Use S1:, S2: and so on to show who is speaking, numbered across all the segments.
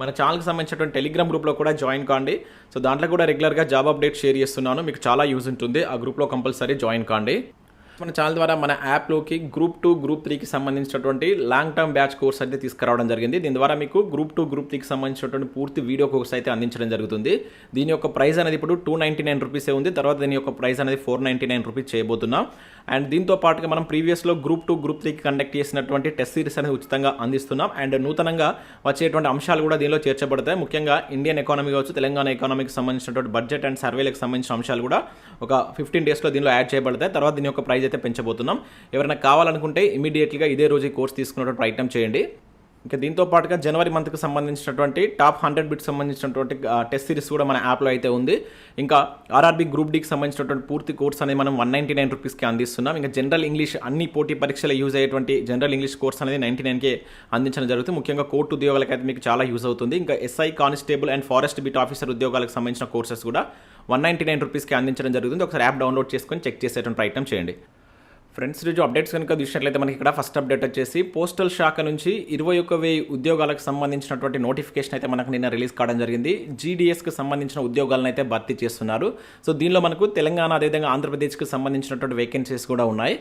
S1: మన ఛానల్కి సంబంధించినటువంటి టెలిగ్రామ్ గ్రూప్లో కూడా జాయిన్ కాండి. సో దాంట్లో కూడా రెగ్యులర్గా జాబ్ అప్డేట్ షేర్ చేస్తున్నాను. మీకు చాలా యూజ్ ఉంటుంది. ఆ గ్రూప్లో కంపల్సరీ జాయిన్ కాండి. మన ఛానల్ ద్వారా మన యాప్లోకి గ్రూప్ టూ గ్రూప్ త్రీకి సంబంధించినటువంటి లాంగ్ టర్మ్ బ్యాచ్ కోర్స్ అయితే తీసుకురావడం జరిగింది. దీని ద్వారా మీకు గ్రూప్ టూ గ్రూప్ త్రీకి సంబంధించినటువంటి పూర్తి వీడియో కోర్స్ అయితే అందించడం జరుగుతుంది. దీని యొక్క ప్రైస్ అనేది ఇప్పుడు టూ నైంటీ నైన్ రూపీసే ఉంది. తర్వాత దీని యొక్క ప్రైస్ అనేది ఫోర్ నైంటీ నైన్ రూపీస్ చేయబోతున్నాం. అండ్ దీంతో పాటుగా మనం ప్రీవియస్లో గ్రూప్ టూ గ్రూప్ త్రీకి కండక్ట్ చేసినటువంటి టెస్ట్ సిరీస్ అనేది ఉచితంగా అందిస్తున్నాం. అండ్ నూతనంగా వచ్చేటువంటి అంశాలు కూడా దీనిలో చేర్చబడతాయి. ముఖ్యంగా ఇండియన్ ఎకానమీ కావచ్చు తెలంగాణ ఎకానమీకి సంబంధించినటువంటి బడ్జెట్ అండ్ సర్వేలకు సంబంధించిన అంశాలు కూడా ఒక ఫిఫ్టీన్ డేస్లో దీనిలో యాడ్ చేయబడతాయి. తర్వాత దీని యొక్క ప్రైజ్ అయితే పెంచబోతున్నాం. ఎవరైనా కావాలనుకుంటే ఇమీడియట్గా ఇదే రోజు ఈ కోర్స్ తీసుకున్నటువంటి ప్రయత్నం చేయండి. ఇంకా దీంతో పాటుగా జనవరి మంత్కి సంబంధించినటువంటి టాప్ హండ్రెడ్ బిట్స్ సంబంధించినటువంటి టెస్ట్ సిరీస్ కూడా మన యాప్లో అయితే ఉంది. ఇంకా ఆర్ఆర్బీ గ్రూప్ డీకి సంబంధించినటువంటి పూర్తి కోర్స్ అనేది మనం వన్ నైంటీ నైన్ రూపీస్కి అందిస్తున్నాం. ఇంకా జనరల్ ఇంగ్లీష్ అన్ని పోటీ పరీక్షలు యూజ్ అయ్యేటువంటి జనరల్ ఇంగ్లీష్ కోర్స్ అనేది నైంటీ నైన్కే అందించడం జరుగుతుంది. ముఖ్యంగా కోర్టు ఉద్యోగాలకు అయితే మీకు చాలా యూజ్ అవుతుంది. ఇంకా SI constable and forest beat officer ఉద్యోగాలకు సంబంధించిన కోర్సెస్ కూడా వన్ నైంటీ నైన్ రూపీస్కి అందించడం జరుగుతుంది. ఒకసారి యాప్ డౌన్లోడ్ చేసుకొని చెక్ చేసేటువంటి ప్రయత్నం చేయండి. ఫ్రెండ్స్ రోజు అప్డేట్స్ కనుక చూసినట్లయితే మనకి ఇక్కడ ఫస్ట్ అప్డేట్ వచ్చేసి పోస్టల్ శాఖ నుంచి ఇరవై ఒక్క వెయ్యి ఉద్యోగాలకు సంబంధించినటువంటి నోటిఫికేషన్ అయితే మనకు నిన్న రిలీజ్ కావడం జరిగింది. జీడీఎస్కి సంబంధించిన ఉద్యోగాలను అయితే భర్తీ చేస్తున్నారు. సో దీనిలో మనకు తెలంగాణ అదేవిధంగా ఆంధ్రప్రదేశ్కి సంబంధించినటువంటి వేకెన్సీస్ కూడా ఉన్నాయి.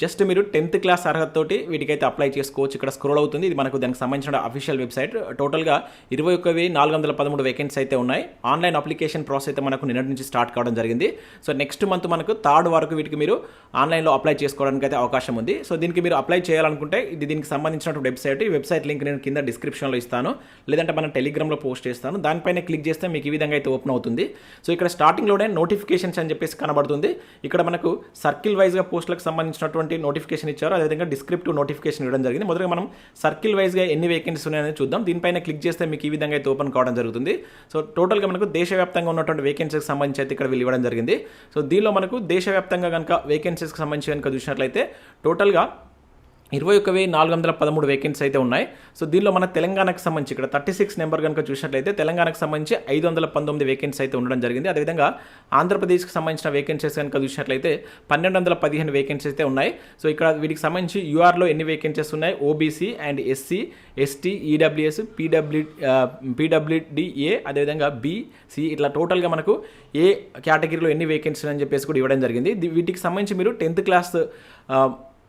S1: జస్ట్ మీరు టెన్త్ క్లాస్ అర్హతతోటి వీటికైతే అప్లై చేసుకోవచ్చు. ఇక్కడ స్క్రోల్ అవుతుంది. ఇది మనకు దానికి సంబంధించిన అఫీషియల్ వెబ్సైట్ టోటల్గా ఇరవై ఒక్క వెయ్యి నాలుగు వందల పదమూడు వేకెన్సీ అయితే ఉన్నాయి. ఆన్లైన్ అప్లికేషన్ ప్రాసెస్ అయితే మనకు నిన్నటి నుంచి స్టార్ట్ కావడం జరిగింది. సో నెక్స్ట్ మంత్ మనకు థర్డ్ వరకు వీటికి మీరు ఆన్లైన్లో అప్లై చేసుకోవడానికి అయితే అవకాశం ఉంది. సో దీనికి మీరు అప్లై చేయాలనుకుంటే ఇది దీనికి సంబంధించిన వెబ్సైట్ ఈ వెబ్సైట్ లింక్ నేను కింద డిస్క్రిప్షన్లో ఇస్తాను. లేదంటే మన టెలిగ్రామ్లో పోస్ట్ చేస్తాను. దానిపైన క్లిక్ చేస్తే మీకు ఈ విధంగా అయితే ఓపెన్ అవుతుంది. సో ఇక్కడ స్టార్టింగ్లోనే నోటిఫికేషన్స్ అని చెప్పేసి కనబడుతుంది. ఇక్కడ మనకు సర్కిల్ వైజ్గా పోస్టులకు సంబంధించినటువంటి నోటిఫికేషన్ ఇచ్చారు అదేవిధంగా డిస్క్రిప్టివ్ నోటిఫికేషన్ ఇవ్వడం జరిగింది. మొదటగా మనం సర్కిల్ వైజ్గా ఎన్ని వేకెన్సీస్ ఉన్నాయని చూద్దాం. దీనిపైన క్లిక్ చేస్తే మీకు ఈ విధంగా అయితే ఓపెన్ కావడం జరుగుతుంది. సో టోటల్గా మనకు దేశవ్యాప్తంగా ఉన్నటువంటి వేకెన్సీకి సంబంధించి అయితే ఇక్కడ వీళ్ళు ఇవ్వడం జరిగింది. సో దీనిలో మనకు దేశవ్యాప్తంగా కనుక వేకెన్సీస్కి సంబంధించి కనుక చూసినట్లయితే టోటల్గా ఇరవై ఒక వెయ్యి నాలుగు వందల పదమూడు వేకెన్సీ అయితే ఉన్నాయి. సో దీనిలో మన తెలంగాణకు సంబంధించి ఇక్కడ థర్టీ సిక్స్ నెంబర్ కనుక చూసినట్లయితే తెలంగాణకు సంబంధించి ఐదు వందల పంతొమ్మిది వేకెన్సీ అయితే ఉండడం జరిగింది. అదేవిధంగా ఆంధ్రప్రదేశ్కి సంబంధించిన వేకెన్సీస్ కనుక చూసినట్లయితే పన్నెండు వందల పదిహేను వేకెన్సీ అయితే ఉన్నాయి. సో ఇక్కడ వీటికి సంబంధించి యూఆర్లో ఎన్ని వేకెన్సీస్ ఉన్నాయి? OBC and SC ST EWS PW PWDA అదేవిధంగా బీసీ ఇట్లా టోటల్గా మనకు ఏ కేటగిరీలో ఎన్ని వేకెన్సీ అని చెప్పేసి కూడా ఇవ్వడం జరిగింది. వీటికి సంబంధించి మీరు టెన్త్ క్లాస్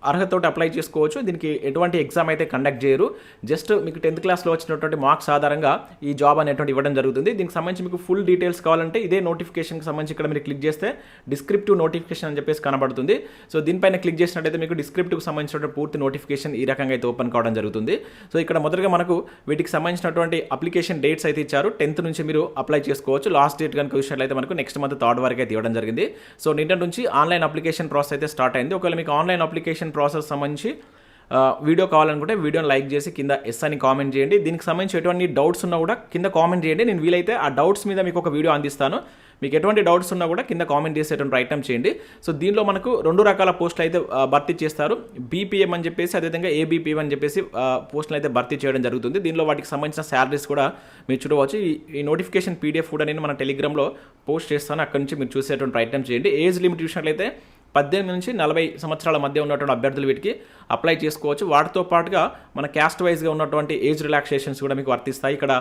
S1: అర్హతతోటి అప్లై చేసుకోవచ్చు. దీనికి ఎటువంటి ఎగ్జామ్ అయితే కండక్ట్ చేయరు. జస్ట్ మీకు టెన్త్ క్లాస్లో వచ్చినటువంటి మార్క్స్ ఆధారంగా ఈ జాబ్ అనేటువంటి ఇవ్వడం జరుగుతుంది. దీనికి సంబంధించి మీకు ఫుల్ డీటెయిల్స్ కావాలంటే ఇదే నోటిఫికేషన్కి సంబంధించి ఇక్కడ మీరు క్లిక్ చేస్తే డిస్క్రిప్టివ్ నోటిఫికేషన్ అని చెప్పేసి కనబడుతుంది. సో దీనిపైన క్లిక్ చేసినట్టయితే మీకు డిస్క్రిప్టివ్కి సంబంధించిన పూర్తి నోటిఫికేషన్ ఈ రకంగా అయితే ఓపెన్ కావడం జరుగుతుంది. సో ఇక్కడ మొదటగా మనకు వీటికి సంబంధించినటువంటి అప్లికేషన్ డేట్స్ అయితే ఇచ్చారు. టెన్త్ నుంచి మీరు అప్లై చేసుకోవచ్చు. లాస్ట్ డేట్ కనుక చూసినట్లయితే మనకు నెక్స్ట్ మంత్ థర్డ్ వరకు అయితే ఇవ్వడం జరిగింది. సో నిన్న నుంచి ఆన్లైన్ అప్లికేషన్ ప్రాసెస్ అయితే స్టార్ట్ అయింది. ఒకవేళ మీకు ఆన్లైన్ అప్లికేషన్ ప్రాసెస్ సంబంధించి వీడియో కావాలనుకుంటే వీడియోని లైక్ చేసి కింద ఎస్ అని కామెంట్ చేయండి. దీనికి సంబంధించి ఎటువంటి డౌట్స్ ఉన్నా కూడా కింద కామెంట్ చేయండి. నేను వీలైతే ఆ డౌట్స్ మీద మీకు ఒక వీడియో అందిస్తాను. మీకు ఎటువంటి డౌట్స్ ఉన్నా కూడా కింద కామెంట్ చేసేటువంటి ప్రయత్నం చేయండి. సో దీనిలో మనకు రెండు రకాల పోస్టులు అయితే భర్తీ చేస్తారు. బీపీఎం అని చెప్పేసి అదేవిధంగా ఏబీపీఎం అని చెప్పేసి పోస్టులు అయితే భర్తీ చేయడం జరుగుతుంది. దీనిలో వాటికి సంబంధించిన శాలరీస్ కూడా మీరు చూడవచ్చు. ఈ- నోటిఫికేషన్ పీడిఎఫ్ కూడా నేను మన టెలిగ్రామ్లో పోస్ట్ చేస్తాను. అక్కడి నుంచి మీరు చూసేటువంటి ప్రయత్నం చేయండి. ఏజ్ లిమిట్ చూసినట్లయితే పద్దెనిమిది నుంచి నలభై సంవత్సరాల మధ్య ఉన్నటువంటి అభ్యర్థులు వీటికి అప్లై చేసుకోవచ్చు. వాటితో పాటుగా మన క్యాస్ట్ వైజ్గా ఉన్నటువంటి ఏజ్ రిలాక్సేషన్స్ కూడా మీకు వర్తిస్తాయి. ఇక్కడ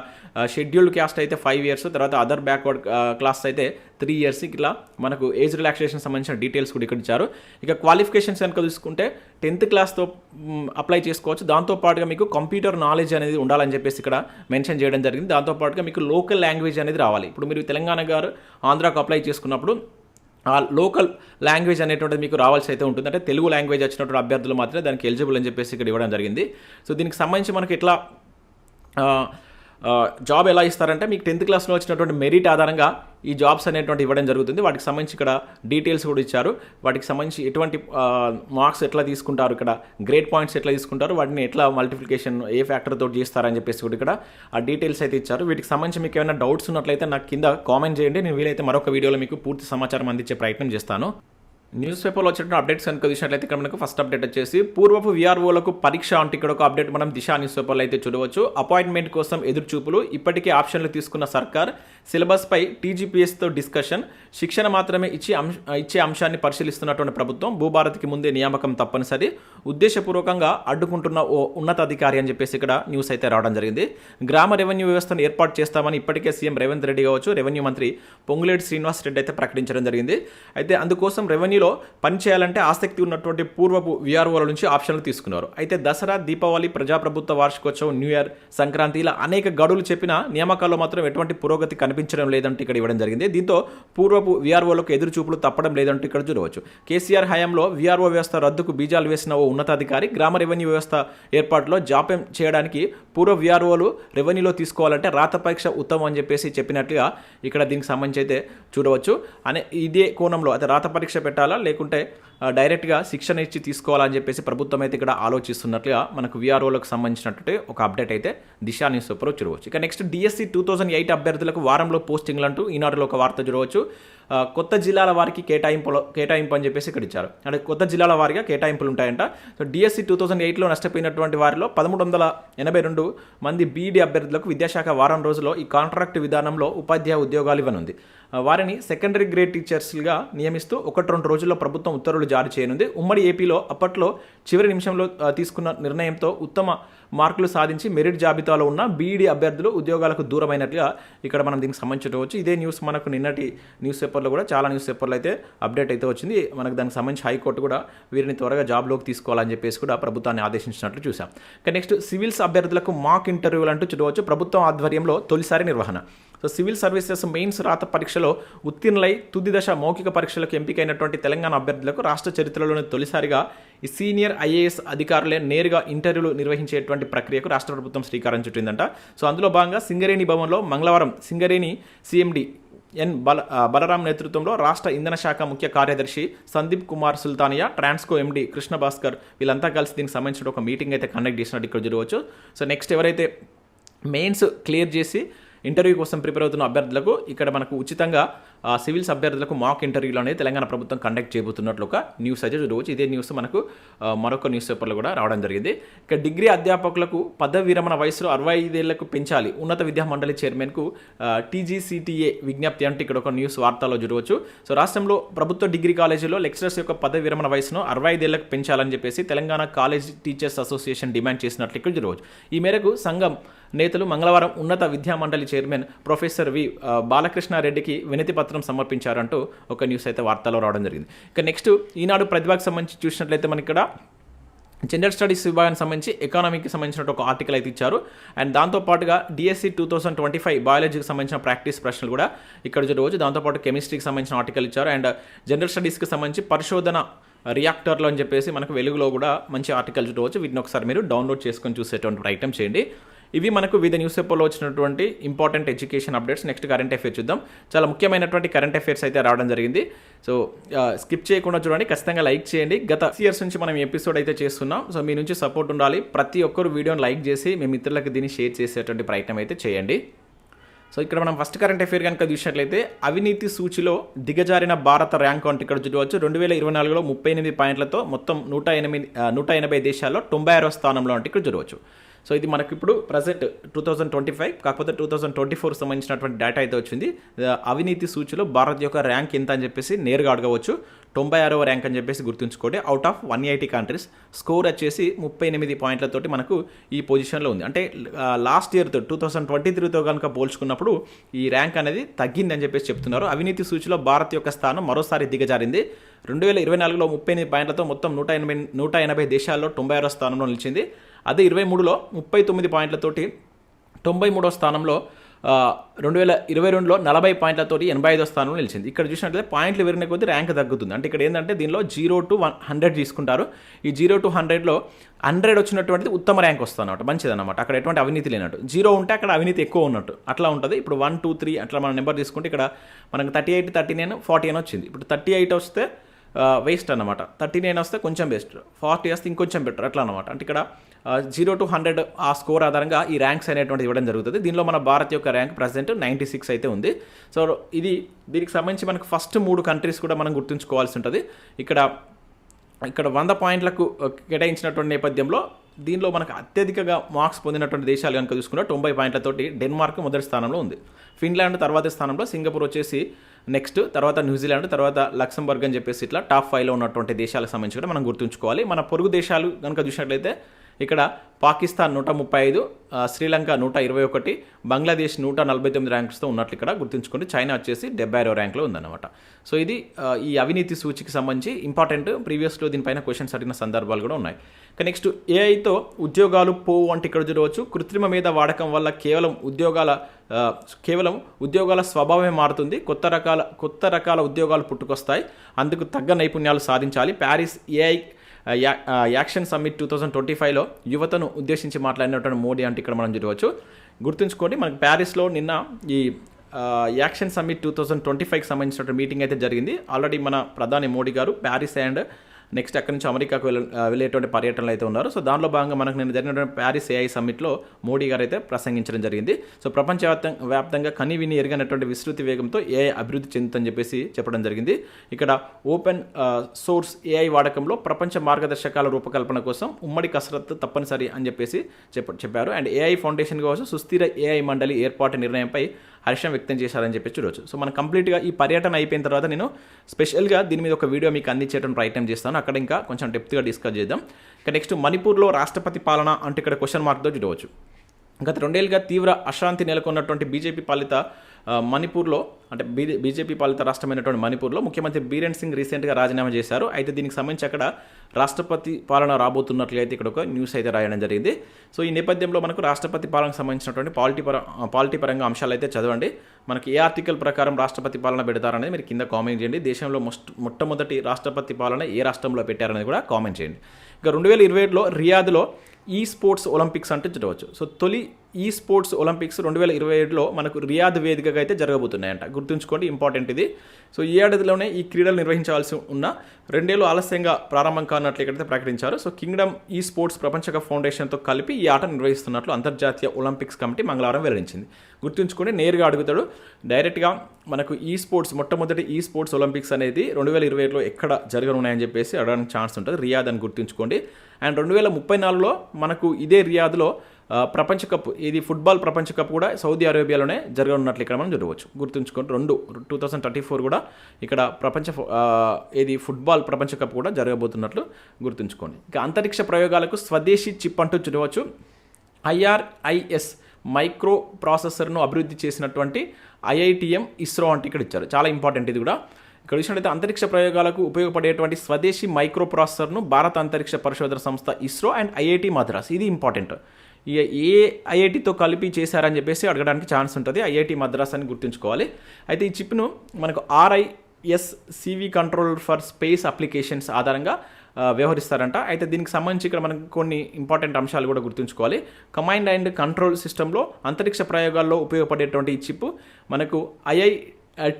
S1: షెడ్యూల్డ్ క్యాస్ట్ అయితే ఫైవ్ ఇయర్స్ తర్వాత అదర్ బ్యాక్వర్డ్ క్లాస్ అయితే త్రీ ఇయర్స్ ఇట్లా మనకు ఏజ్ రిలాక్సేషన్ సంబంధించిన డీటెయిల్స్ కూడా ఇక్కడ ఇచ్చారు. ఇక క్వాలిఫికేషన్స్ కనుక చూసుకుంటే టెన్త్ క్లాస్తో అప్లై చేసుకోవచ్చు. దాంతో పాటుగా మీకు కంప్యూటర్ నాలెడ్జ్ అనేది ఉండాలని చెప్పేసి ఇక్కడ మెన్షన్ చేయడం జరిగింది. దాంతోపాటుగా మీకు లోకల్ లాంగ్వేజ్ అనేది రావాలి. ఇప్పుడు మీరు తెలంగాణ గారు ఆంధ్రాకు అప్లై చేసుకున్నప్పుడు ఆ లోకల్ లాంగ్వేజ్ అనేటువంటిది మీకు రావాల్సి అయితే ఉంటుంది. అంటే తెలుగు లాంగ్వేజ్ వచ్చినటువంటి అభ్యర్థులు మాత్రమే దానికి ఎలిజిబుల్ అని చెప్పేసి ఇక్కడ ఇవ్వడం జరిగింది. సో దీనికి సంబంధించి మనకి ఎట్లా జాబ్ ఎలా ఇస్తారంటే మీకు టెన్త్ క్లాస్లో వచ్చినటువంటి మెరిట్ ఆధారంగా ఈ జాబ్స్ అనేటువంటి ఇవ్వడం జరుగుతుంది. వాటికి సంబంధించి ఇక్కడ డీటెయిల్స్ కూడా ఇచ్చారు. వాటికి సంబంధించి ఎటువంటి మార్క్స్ ఎట్లా తీసుకుంటారు ఇక్కడ గ్రేడ్ పాయింట్స్ ఎట్లా తీసుకుంటారు వాటిని ఎట్లా మల్టిప్లికేషన్ ఏ ఫ్యాక్టర్తో చేస్తారని చెప్పేసి కూడా ఇక్కడ ఆ డీటెయిల్స్ అయితే ఇచ్చారు. వీటికి సంబంధించి మీకు ఏమైనా డౌట్స్ ఉన్నట్లయితే నాకు కింద కామెంట్ చేయండి. నేను వీలైతే మరొక వీడియోలో మీకు పూర్తి సమాచారం అందించే ప్రయత్నం చేస్తాను. న్యూస్ పేపర్లో వచ్చినటువంటి అప్డేట్స్ కనుక చూసినట్లయితే ఇక్కడ మనకు ఫస్ట్ అప్డేట్ వచ్చేసి పూర్వపు విఆర్ఓలకు పరీక్ష అంటే ఇక్కడ ఒక అప్డేట్ మనం దిశా న్యూస్ పేపర్లో అయితే చూడవచ్చు. అపాయింట్మెంట్ కోసం ఎదురు చూపులు ఇప్పటికే ఆప్షన్లు తీసుకున్న సర్కార్ సిలబస్పై టీజీపీఎస్తో డిస్కషన్ శిక్షణ మాత్రమే ఇచ్చి అంశ ఇచ్చే అంశాన్ని పరిశీలిస్తున్నటువంటి ప్రభుత్వం భూభారత్కి ముందే నియామకం తప్పనిసరి. ఉద్దేశపూర్వకంగా అడ్డుకుంటున్న ఓ ఉన్నతాధికారి అని చెప్పేసి ఇక్కడ న్యూస్ అయితే రావడం జరిగింది. గ్రామ రెవెన్యూ వ్యవస్థను ఏర్పాటు చేస్తామని ఇప్పటికే సీఎం రేవంత్ రెడ్డి కావచ్చు రెవెన్యూ మంత్రి పొంగులేటి శ్రీనివాస్ రెడ్డి అయితే ప్రకటించడం జరిగింది. అయితే అందుకోసం రెవెన్యూ రెవెన్యూలో పనిచేయాలంటే ఆసక్తి ఉన్నటువంటి పూర్వపు విఆర్ఓల నుంచి ఆప్షన్లు తీసుకున్నారు. అయితే దసరా దీపావళి ప్రజాప్రభుత్వ వార్షికోత్సవం న్యూ ఇయర్ సంక్రాంతి ఇలా అనేక గడువులు చెప్పిన నియామకాల్లో మాత్రం ఎటువంటి పురోగతి కనిపించడం లేదంటే ఇక్కడ ఇవ్వడం జరిగింది. దీంతో పూర్వపు విఆర్ఓలకు ఎదురుచూపులు తప్పడం లేదంటూ ఇక్కడ చూడవచ్చు. కేసీఆర్ హయాంలో విఆర్ఓ వ్యవస్థ రద్దుకు బీజాలు వేసిన ఓ ఉన్నతాధికారి గ్రామ రెవెన్యూ వ్యవస్థ ఏర్పాటులో జాప్యం చేయడానికి పూర్వ విఆర్ఓలు రెవెన్యూలో తీసుకోవాలంటే రాత పరీక్ష ఉత్తమం అని చెప్పేసి చెప్పినట్లుగా ఇక్కడ దీనికి సంబంధించి అయితే చూడవచ్చు. అనే ఇదే కోణంలో అయితే రాత పరీక్ష పెట్టాలి లేకుంటే డైరెక్ట్గా శిక్షణ ఇచ్చి తీసుకోవాలని చెప్పేసి ప్రభుత్వం అయితే ఇక్కడ ఆలోచిస్తున్నట్లుగా మనకు విఆర్ఓలకు సంబంధించినట్టు ఒక అప్డేట్ అయితే దిశా న్యూస్ పేపర్ చూడవచ్చు. ఇక next DSC two thousand eight అభ్యర్థులకు వారంలో పోస్టింగ్లు అంటూ ఈనాడులో ఒక వార్త చూడవచ్చు. కొత్త జిల్లాల వారికి కేటాయింపులు కేటాయింపు అని చెప్పేసి ఇక్కడ ఇచ్చారు. అంటే కొత్త జిల్లాల వారిగా కేటాయింపులు ఉంటాయంట. సో డిఎస్సి టూ థౌసండ్ ఎయిట్లో నష్టపోయినటువంటి వారిలో పదమూడు వందల ఎనభై రెండు మంది బీఈడీ అభ్యర్థులకు విద్యాశాఖ వారం రోజుల్లో ఈ కాంట్రాక్ట్ విధానంలో ఉపాధ్యాయ ఉద్యోగాలు ఇవ్వనుంది. వారిని సెకండరీ గ్రేడ్ టీచర్స్గా నియమిస్తూ ఒకటి రెండు రోజుల్లో ప్రభుత్వం ఉత్తర్వులు జారీ చేయనుంది. ఉమ్మడి ఏపీలో అప్పట్లో చివరి నిమిషంలో తీసుకున్న నిర్ణయంతో ఉత్తమ మార్కులు సాధించి మెరిట్ జాబితాలో ఉన్న బీఈడీ అభ్యర్థులు ఉద్యోగాలకు దూరమైనట్లుగా ఇక్కడ మనం దీనికి సంబంధించవచ్చు ఇదే న్యూస్ మనకు నిన్నటి న్యూస్ పేపర్లో కూడా చాలా న్యూస్ పేపర్లో అయితే అప్డేట్ అయితే వచ్చింది. మనకు దానికి సంబంధించి హైకోర్టు కూడా వీరిని త్వరగా జాబ్లోకి తీసుకోవాలని చెప్పేసి కూడా ప్రభుత్వాన్ని ఆదేశించినట్లు చూసాం ఇక నెక్స్ట్ సివిల్స్ అభ్యర్థులకు మాక్ ఇంటర్వ్యూలు అంటూ చూడవచ్చు. ప్రభుత్వం ఆధ్వర్యంలో తొలిసారి నిర్వహణ. సో సివిల్ సర్వీసెస్ మెయిన్స్ రాత పరీక్షలో ఉత్తీర్ణులై తుది దశ మౌఖిక పరీక్షలకు ఎంపికైనటువంటి తెలంగాణ అభ్యర్థులకు రాష్ట్ర చరిత్రలోనే తొలిసారిగా ఈ సీనియర్ ఐఏఎస్ అధికారులే నేరుగా ఇంటర్వ్యూలు నిర్వహించేటువంటి ప్రక్రియకు రాష్ట్ర ప్రభుత్వం శ్రీకారం చుట్టిందంట. సో అందులో భాగంగా సింగరేణి భవన్లో మంగళవారం సింగరేణి సీఎండి ఎన్ బల బలరాం నేతృత్వంలో రాష్ట్ర ఇంధన శాఖ ముఖ్య కార్యదర్శి సందీప్ కుమార్ సుల్తానియా ట్రాన్స్కో ఎండి కృష్ణ భాస్కర్ వీళ్ళంతా కలిసి దీనికి సంబంధించిన ఒక మీటింగ్ అయితే కండక్ట్ చేసినట్టు ఇక్కడ చూడవచ్చు సో నెక్స్ట్ ఎవరైతే మెయిన్స్ క్లియర్ చేసి ఇంటర్వ్యూ కోసం ప్రిపేర్ అవుతున్న అభ్యర్థులకు ఇక్కడ మనకు ఉచితంగా సివిల్స్ అభ్యర్థులకు మాక్ ఇంటర్వ్యూలు అనేది తెలంగాణ ప్రభుత్వం కండక్ట్ చేయబోతున్నట్లు ఒక న్యూస్ అయితే చూడవచ్చు. ఇదే న్యూస్ మనకు మరొక న్యూస్ పేపర్లో కూడా రావడం జరిగింది. ఇక డిగ్రీ అధ్యాపకులకు పదవి విరమణ వయసులో అరవై ఐదేళ్ళకు పెంచాలి. ఉన్నత విద్యా మండలి చైర్మన్కు టీజీసీటీఏ విజ్ఞప్తి అంటే ఇక్కడ ఒక న్యూస్ వార్తలో చూడవచ్చు. సో రాష్ట్రంలో ప్రభుత్వ డిగ్రీ కాలేజీలో లెక్చరర్స్ యొక్క పదవి విరమణ వయసును అరవై ఐదేళ్ళకు పెంచాలని చెప్పేసి Telangana college teachers association demand చేసినట్లు ఇక్కడ చూడవచ్చు. ఈ మేరకు సంఘం నేతలు మంగళవారం ఉన్నత విద్యా మండలి చైర్మన్ ప్రొఫెసర్ వి బాలకృష్ణారెడ్డికి వినతి పత్రం సమర్పించారంటూ ఒక న్యూస్ అయితే వార్తలో రావడం జరిగింది. ఇక నెక్స్ట్ ఈనాడు ప్రతిభకు సంబంధించి చూసినట్లయితే మనకి ఇక్కడ జెండర్ స్టడీస్ విభాగానికి సంబంధించి ఎకానమీకి సంబంధించిన ఒక ఆర్టికల్ అయితే ఇచ్చారు. అండ్ దాంతోపాటుగా DSC two thousand twenty five బయాలజీకి సంబంధించిన ప్రాక్టీస్ ప్రశ్నలు కూడా ఇక్కడ రోజు దాంతోపాటు కెమిస్ట్రీకి సంబంధించిన ఆర్టికల్ ఇచ్చారు. అండ్ జనరల్ స్టడీస్కి సంబంధించి పరిశోధన రియాక్టర్లు అని చెప్పేసి మనకు వెలుగులో కూడా మంచి ఆర్టికల్ చూడవచ్చు వీటిని ఒకసారి మీరు డౌన్లోడ్ చేసుకొని చూసేటువంటి ప్రయత్నం చేయండి. ఇవి మనకు వివిధ న్యూస్ పేపర్లో వచ్చినటువంటి important education updates next current affairs చూద్దాం. చాలా ముఖ్యమైనటువంటి కరెంట్ అఫేర్స్ అయితే రావడం జరిగింది. సో స్కిప్ చేయకుండా చూడండి. ఖచ్చితంగా లైక్ చేయండి. గత ఇయర్స్ నుంచి మనం ఎపిసోడ్ అయితే చేస్తున్నాం. సో మీ నుంచి సపోర్ట్ ఉండాలి. ప్రతి ఒక్కరు వీడియోని లైక్ చేసి మీ మిత్రులకు దీన్ని షేర్ చేసేటువంటి ప్రయత్నం అయితే చేయండి. సో ఇక్కడ మనం ఫస్ట్ కరెంట్ అఫేర్ కనుక చూసినట్లయితే అవినీతి సూచిలో దిగజారిన భారత ర్యాంక్ అంటే ఇక్కడ చూడవచ్చు. రెండు వేల ఇరవై నాలుగులో ముప్పై ఎనిమిది పాయింట్లతో మొత్తం నూట ఎనిమిది నూట ఎనభై దేశాల్లో తొంభై ఆరో స్థానంలో అంటే ఇక్కడ చూడవచ్చు. సో ఇది మనకి ఇప్పుడు present two thousand twenty five కాకపోతే టూ థౌజండ్ ట్వంటీ ఫోర్ సంబంధించినటువంటి డేటా అయితే వచ్చింది. అవినీతి సూచిలో భారత్ యొక్క ర్యాంక్ ఎంత అని చెప్పేసి నేరుగా అడగవచ్చు. తొంభై ఆరవ ర్యాంక్ అని చెప్పేసి గుర్తుంచుకోండి. Out of one eighty countries score వచ్చేసి ముప్పై ఎనిమిది పాయింట్లతోటి మనకు ఈ పొజిషన్లో ఉంది. అంటే లాస్ట్ ఇయర్తో టూ థౌసండ్ ట్వంటీ త్రీతో కనుక పోల్చుకున్నప్పుడు ఈ ర్యాంక్ అనేది తగ్గిందని చెప్పేసి చెప్తున్నారు. అవినీతి సూచిలో భారత్ యొక్క స్థానం మరోసారి దిగజారింది. రెండు వేల ఇరవై నాలుగులో ముప్పై ఎనిమిది పాయింట్లతో మొత్తం నూట ఎనభై నూట ఎనభై దేశాల్లో తొంభై ఆరో స్థానంలో నిలిచింది. అదే ఇరవై మూడులో ముప్పై తొమ్మిది పాయింట్లతోటి తొంభై మూడో స్థానంలో రెండు వేల ఇరవై రెండులో నలభై పాయింట్లతోటి ఎనభై ఐదో స్థానంలో నిలిచింది. ఇక్కడ చూసినట్లయితే పాయింట్లు పెరిగిన కొద్దీ ర్యాంక్ తగ్గుతుంది. అంటే ఇక్కడ ఏంటంటే దీనిలో జీరో టు వన్ హండ్రెడ్ తీసుకుంటారు. ఈ జీరో టు హండ్రెడ్లో హండ్రెడ్ వచ్చినటువంటిది ఉత్తమ ర్యాంక్ వస్తుంది అనమాట మంచిది అనమాట అక్కడ ఎటువంటి అవినీతి లేనట్టు. జీరో ఉంటే అక్కడ అవినీతి ఎక్కువ ఉన్నట్టు. అట్లా ఉంటుంది. ఇప్పుడు వన్ టూ త్రీ అట్లా మన నెంబర్ తీసుకుంటే ఇక్కడ మనకు thirty eight thirty nine forty అని వచ్చింది. ఇప్పుడు థర్టీ ఎయిట్ వస్తే వేస్ట్ అనమాట థర్టీ నైన్ వస్తే కొంచెం బెస్ట్ ఫార్టీ వస్తే ఇంకొంచెం బెటర్ అట్లా అనమాట అంటే ఇక్కడ జీరో టు హండ్రెడ్ ఆ స్కోర్ ఆధారంగా ఈ ర్యాంక్స్ అనేటువంటిది ఇవ్వడం జరుగుతుంది. దీనిలో మన భారత్ యొక్క ర్యాంక్ ప్రజెంట్ నైంటీ సిక్స్ అయితే ఉంది. సో ఇది దీనికి సంబంధించి మనకు ఫస్ట్ మూడు కంట్రీస్ కూడా మనం గుర్తుంచుకోవాల్సి ఉంటుంది. ఇక్కడ ఇక్కడ వంద పాయింట్లకు కేటాయించినటువంటి నేపథ్యంలో దీనిలో మనకు అత్యధికగా మార్క్స్ పొందినటువంటి దేశాలు కనుక చూసుకుంటే తొంభై పాయింట్లతోటి డెన్మార్క్ మొదటి స్థానంలో ఉంది. ఫిన్లాండ్ తర్వాతి స్థానంలో సింగపూర్ వచ్చేసి నెక్స్ట్ తర్వాత న్యూజిలాండ్ తర్వాత లక్సంబర్గ్ అని చెప్పేసి ఇట్లా టాప్ ఫైవ్లో ఉన్నటువంటి దేశాలకు సంబంధించి కూడా మనం గుర్తుంచుకోవాలి. మన పొరుగు దేశాలు కనుక చూసినట్లయితే ఇక్కడ పాకిస్తాన్ నూట ముప్పై ఐదు శ్రీలంక నూట ఇరవై ఒకటి బంగ్లాదేశ్ నూట నలభై తొమ్మిది ర్యాంక్స్తో ఉన్నట్లు ఇక్కడ గుర్తుంచుకోండి. చైనా వచ్చేసి డెబ్బై ఆరో ర్యాంక్లో ఉందన్నమాట. సో ఇది ఈ అవినీతి సూచికి సంబంధించి ఇంపార్టెంట్ ప్రీవియస్లో దీనిపైన క్వశ్చన్స్ అడిగిన సందర్భాలు కూడా ఉన్నాయి. ఇక నెక్స్ట్ ఏఐతో ఉద్యోగాలు పోవు అంటే ఇక్కడ చూడవచ్చు. కృత్రిమ మీద వాడకం వల్ల కేవలం ఉద్యోగాల కేవలం ఉద్యోగాల స్వభావమే మారుతుంది. కొత్త రకాల కొత్త రకాల ఉద్యోగాలు పుట్టుకొస్తాయి. అందుకు తగ్గ నైపుణ్యాలు సాధించాలి. Paris AI action summit two thousand twenty ఫైవ్లో యువతను ఉద్దేశించి మాట్లాడినటువంటి మోడీ అంటే ఇక్కడ మనం చూడవచ్చు. గుర్తుంచుకోండి మనకి ప్యారిస్లో నిన్న ఈ action summit two thousand twenty ఫైవ్కి సంబంధించినటువంటి మీటింగ్ అయితే జరిగింది. ఆల్రెడీ మన ప్రధాని మోడీ గారు ప్యారిస్ అండ్ నెక్స్ట్ అక్కడి నుంచి అమెరికాకు వెళ్ళ వెళ్ళేటువంటి పర్యటనలు అయితే ఉన్నారు. సో దానిలో భాగంగా మనకు నేను జరిగినటువంటి ప్యారిస్ ఏఐ సమ్మిట్లో మోడీ గారు అయితే ప్రసంగించడం జరిగింది. సో ప్రపంచవ్యాప్తంగా వ్యాప్తంగా కని విని ఎరగనటువంటి విస్తృతి వేగంతో ఏఐ అభివృద్ధి చెందుతుందని చెప్పేసి చెప్పడం జరిగింది. ఇక్కడ ఓపెన్ సోర్స్ ఏఐ వాడకంలో ప్రపంచ మార్గదర్శకాల రూపకల్పన కోసం ఉమ్మడి కసరత్తు తప్పనిసరి అని చెప్పేసి చెప్ప చెప్పారు. అండ్ ఏఐ ఫౌండేషన్ కోసం సుస్థిర ఏఐ మండలి ఏర్పాటు నిర్ణయంపై హర్షం వ్యక్తం చేశారని చెప్పి చూడవచ్చు సో మనం కంప్లీట్గా ఈ పర్యటన అయిపోయిన తర్వాత నేను స్పెషల్గా దీని మీద ఒక వీడియో మీకు అందించేటువంటి ప్రయత్నం చేస్తాను. అక్కడ ఇంకా కొంచెం డెప్త్గా డిస్కస్ చేద్దాం. ఇక నెక్స్ట్ మణిపూర్లో రాష్ట్రపతి పాలన అంటే ఇక్కడ క్వశ్చన్ మార్క్తో చూడవచ్చు. గత రెండేళ్ళుగా తీవ్ర అశాంతి నెలకొన్నటువంటి బీజేపీ పాలిత మణిపూర్లో అంటే బీ బీజేపీ పాలిత రాష్ట్రమైనటువంటి మణిపూర్లో ముఖ్యమంత్రి బీరేన్ సింగ్ రీసెంట్గా రాజీనామా చేశారు. అయితే దీనికి సంబంధించి అక్కడ రాష్ట్రపతి పాలన రాబోతున్నట్లయితే ఇక్కడ ఒక న్యూస్ అయితే రాయడం జరిగింది. సో ఈ నేపథ్యంలో మనకు రాష్ట్రపతి పాలనకు సంబంధించినటువంటి పాలిటీ పర పాలిటీ పరంగా అంశాలు అయితే చదవండి. మనకి ఏ ఆర్టికల్ ప్రకారం రాష్ట్రపతి పాలన పెడతారనేది మీరు కింద కామెంట్ చేయండి. దేశంలో మొస్ట్ మొట్టమొదటి రాష్ట్రపతి పాలన ఏ రాష్ట్రంలో పెట్టారనేది కూడా కామెంట్ చేయండి. ఇక రెండు వేల ఇరవై ఏడులో రియాద్లో ఈ స్పోర్ట్స్ ఒలింపిక్స్ అంటే చూడవచ్చు. సో తొలి ఈ స్పోర్ట్స్ ఒలింపిక్స్ రెండు వేల ఇరవై ఏడులో మనకు రియాద్ వేదికగా అయితే జరగబోతున్నాయంట. గుర్తుంచుకోండి ఇంపార్టెంట్ ఇది. సో ఈ ఏడాదిలోనే ఈ క్రీడలు నిర్వహించాల్సి ఉన్న రెండేళ్ళు ఆలస్యంగా ప్రారంభం కానట్లు ఇక్కడైతే ప్రకటించారు. సో కింగ్డమ్ ఈ స్పోర్ట్స్ ప్రపంచ ఫౌండేషన్తో కలిపి ఈ ఆట నిర్వహిస్తున్నట్లు అంతర్జాతీయ ఒలింపిక్స్ కమిటీ మంగళవారం వెల్లడించింది. గుర్తుంచుకోండి నేరుగా అడుగుతాడు డైరెక్ట్గా మనకు ఈ స్పోర్ట్స్ మొట్టమొదటి ఈ స్పోర్ట్స్ ఒలింపిక్స్ అనేది రెండు వేల ఇరవై ఏడులో ఎక్కడ జరగనున్నాయని చెప్పేసి అడగడానికి ఛాన్స్ ఉంటుంది రియాద్ అని గుర్తుంచుకోండి. అండ్ రెండు వేల ముప్పై నాలుగులో మనకు ఇదే రియాద్లో ప్రపంచ కప్ ఇది ఫుట్బాల్ ప్రపంచ కప్ కూడా సౌదీ అరేబియాలోనే జరగనున్నట్లు ఇక్కడ మనం చూడవచ్చు. గుర్తుంచుకోండి రెండు టూ థౌసండ్ థర్టీ ఫోర్ కూడా ఇక్కడ ప్రపంచ ఇది ఫుట్బాల్ ప్రపంచ కప్ కూడా జరగబోతున్నట్లు గుర్తుంచుకోండి. ఇక అంతరిక్ష ప్రయోగాలకు స్వదేశీ చిప్ అంటూ చూడవచ్చు. ఐఆర్ఐఎస్ మైక్రో ప్రాసెసర్ను అభివృద్ధి చేసినటువంటి ఐఐటిఎం ఇస్రో అంటే ఇక్కడ ఇచ్చారు. చాలా ఇంపార్టెంట్ ఇది కూడా. ఇక్కడ చూసినట్లయితే అంతరిక్ష ప్రయోగాలకు ఉపయోగపడేటువంటి స్వదేశీ మైక్రో ప్రాసెసర్ను భారత అంతరిక్ష పరిశోధన సంస్థ ఇస్రో అండ్ ఐఐటి మద్రాస్. ఇది ఇంపార్టెంట్. ఏ ఐఐటితో కలిపి చేశారని చెప్పేసి అడగడానికి ఛాన్స్ ఉంటుంది. ఐఐటి మద్రాస్ అని గుర్తుంచుకోవాలి. అయితే ఈ చిప్ను మనకు RIS CV control for space applications ఆధారంగా వ్యవహరిస్తారంట. అయితే దీనికి సంబంధించి ఇక్కడ మనకు కొన్ని ఇంపార్టెంట్ అంశాలు కూడా గుర్తుంచుకోవాలి. కమాండ్ అండ్ కంట్రోల్ సిస్టంలో అంతరిక్ష ప్రయోగాల్లో ఉపయోగపడేటువంటి ఈ చిప్ మనకు ఐఐ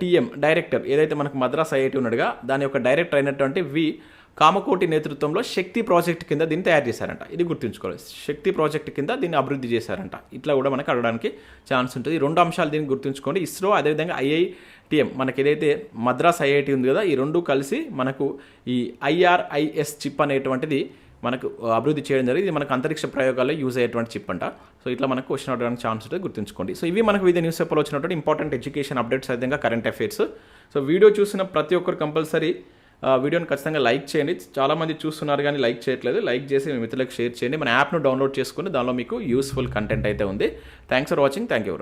S1: టీఎం డైరెక్టర్ ఏదైతే మనకు మద్రాస్ ఐఐటి ఉన్నాడుగా దాని యొక్క డైరెక్టర్ అయినటువంటి వి కామకోటి నేతృత్వంలో శక్తి ప్రాజెక్ట్ కింద దీన్ని తయారు చేశారంట. ఇది గుర్తుంచుకోవాలి. శక్తి ప్రాజెక్ట్ కింద దీన్ని అభివృద్ధి చేశారంట. ఇట్లా కూడా మనకు అడగడానికి ఛాన్స్ ఉంటుంది. ఈ రెండు అంశాలు దీన్ని గుర్తుంచుకోండి. ఇస్రో అదేవిధంగా ఐఐటిఎం మనకి ఏదైతే మద్రాస్ ఐఐటి ఉంది కదా ఈ రెండు కలిసి మనకు ఈ ఐఆర్ఐఎస్ చిప్ అనేటువంటిది మనకు అభివృద్ధి చేయడం జరిగింది. ఇది మనకు అంతరిక్ష ప్రయోగాల్లో యూజ్ అయ్యేటువంటి చిప్ అంట. సో ఇట్లా మనకు క్వశ్చన్ అడగడానికి ఛాన్స్ ఉంటుంది గుర్తుంచుకోండి. సో ఇవి మనకు వివిధ న్యూస్ పేపర్లో వచ్చినటువంటి ఇంపార్టెంట్ ఎడ్యుకేషన్ అప్డేట్స్ విధంగా కరెంట్ అఫైర్స్ సో వీడియో చూసిన ప్రతి ఒక్కరు కంపల్సరీ వీడియోని ఖచ్చితంగా లైక్ చేయండి. చాలామంది చూస్తున్నారు కానీ లైక్ చేయట్లేదు. లైక్ చేసి మీ మిత్రులకు షేర్ చేయండి. మన యాప్ను డౌన్లోడ్ చేసుకుని దానిలో మీకు యూస్ఫుల్ కంటెంట్ అయితే ఉంది. Thanks for watching thank you